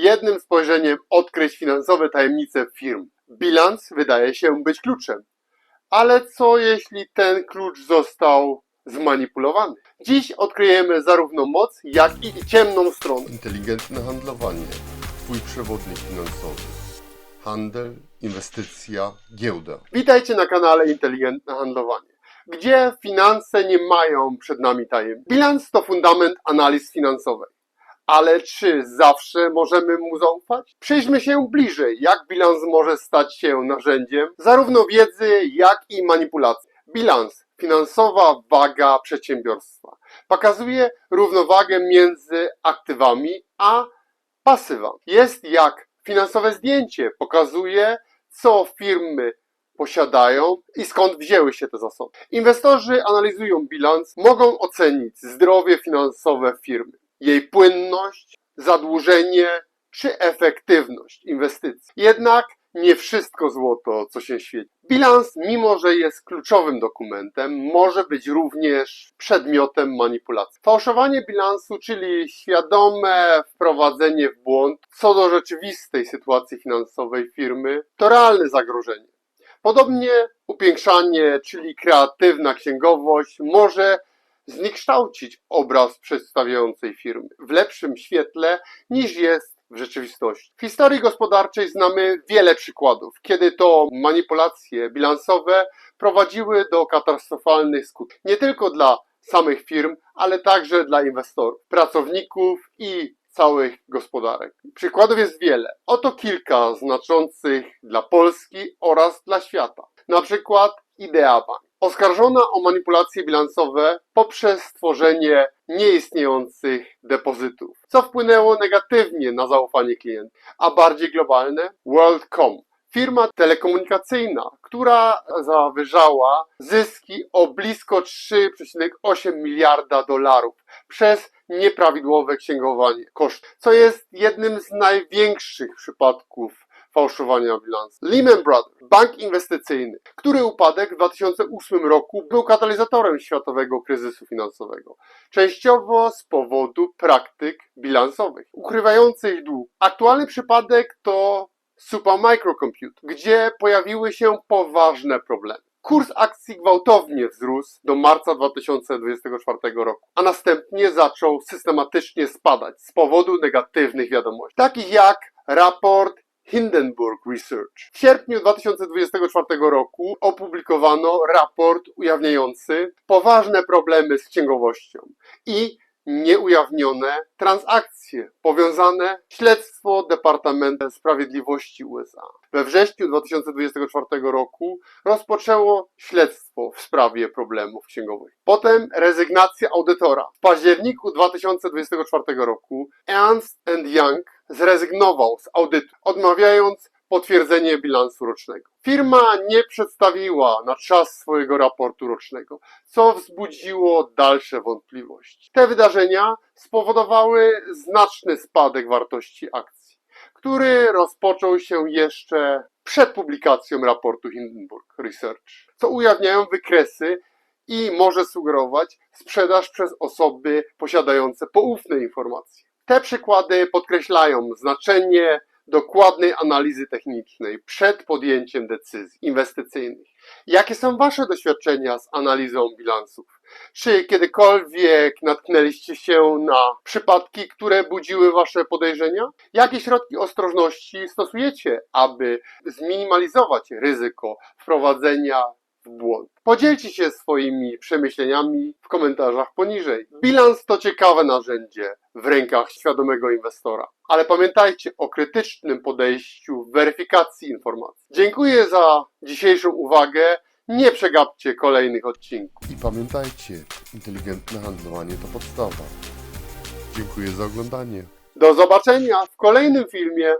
jednym spojrzeniem odkryć finansowe tajemnice firm. Bilans wydaje się być kluczem. Ale co jeśli ten klucz został zmanipulowany? Dziś odkryjemy zarówno moc, jak i ciemną stronę. Inteligentne handlowanie. Twój przewodnik finansowy. Handel, inwestycja, giełda. Witajcie na kanale Inteligentne Handlowanie, gdzie finanse nie mają przed nami tajemnic. Bilans to fundament analiz finansowej. Ale czy zawsze możemy mu zaufać? Przyjrzmy się bliżej, jak bilans może stać się narzędziem zarówno wiedzy, jak i manipulacji. Bilans, finansowa waga przedsiębiorstwa, pokazuje równowagę między aktywami a pasywami. Jest jak finansowe zdjęcie, pokazuje, co firmy posiadają i skąd wzięły się te zasoby. Inwestorzy analizują bilans, mogą ocenić zdrowie finansowe firmy, jej płynność, zadłużenie czy efektywność inwestycji. Jednak nie wszystko złoto, co się świeci. Bilans, mimo że jest kluczowym dokumentem, może być również przedmiotem manipulacji. Fałszowanie bilansu, czyli świadome wprowadzenie w błąd co do rzeczywistej sytuacji finansowej firmy, to realne zagrożenie. Podobnie upiększanie, czyli kreatywna księgowość, może zniekształcić obraz przedstawiającej firmy w lepszym świetle niż jest w rzeczywistości. W historii gospodarczej znamy wiele przykładów, kiedy to manipulacje bilansowe prowadziły do katastrofalnych skutków. Nie tylko dla samych firm, ale także dla inwestorów, pracowników i całych gospodarek. Przykładów jest wiele. Oto kilka znaczących dla Polski oraz dla świata. Na przykład Idea Bank. Oskarżona o manipulacje bilansowe poprzez stworzenie nieistniejących depozytów, co wpłynęło negatywnie na zaufanie klientów. A bardziej globalne WorldCom. Firma telekomunikacyjna, która zawyżała zyski o blisko 3,8 miliarda dolarów przez nieprawidłowe księgowanie kosztów, co jest jednym z największych przypadków fałszowania bilansu. Lehman Brothers, bank inwestycyjny, który upadek w 2008 roku był katalizatorem światowego kryzysu finansowego, częściowo z powodu praktyk bilansowych ukrywających dług. Aktualny przypadek to Supermicrocomputer, gdzie pojawiły się poważne problemy. Kurs akcji gwałtownie wzrósł do marca 2024 roku, a następnie zaczął systematycznie spadać z powodu negatywnych wiadomości, takich jak raport Hindenburg Research. W sierpniu 2024 roku opublikowano raport ujawniający poważne problemy z księgowością i nieujawnione transakcje powiązane śledztwo Departamentu Sprawiedliwości USA. We wrześniu 2024 roku rozpoczęło śledztwo w sprawie problemów księgowych. Potem rezygnacja audytora. W październiku 2024 roku Ernst Young zrezygnował z audytu, odmawiając potwierdzenie bilansu rocznego. Firma nie przedstawiła na czas swojego raportu rocznego, co wzbudziło dalsze wątpliwości. Te wydarzenia spowodowały znaczny spadek wartości akcji, który rozpoczął się jeszcze przed publikacją raportu Hindenburg Research, co ujawniają wykresy i może sugerować sprzedaż przez osoby posiadające poufne informacje. Te przykłady podkreślają znaczenie dokładnej analizy technicznej przed podjęciem decyzji inwestycyjnych. Jakie są Wasze doświadczenia z analizą bilansów? Czy kiedykolwiek natknęliście się na przypadki, które budziły Wasze podejrzenia? Jakie środki ostrożności stosujecie, aby zminimalizować ryzyko wprowadzenia błąd? Podzielcie się swoimi przemyśleniami w komentarzach poniżej. Bilans to ciekawe narzędzie w rękach świadomego inwestora, ale pamiętajcie o krytycznym podejściu w weryfikacji informacji. Dziękuję za dzisiejszą uwagę. Nie przegapcie kolejnych odcinków. I pamiętajcie, inteligentne handlowanie to podstawa. Dziękuję za oglądanie. Do zobaczenia w kolejnym filmie.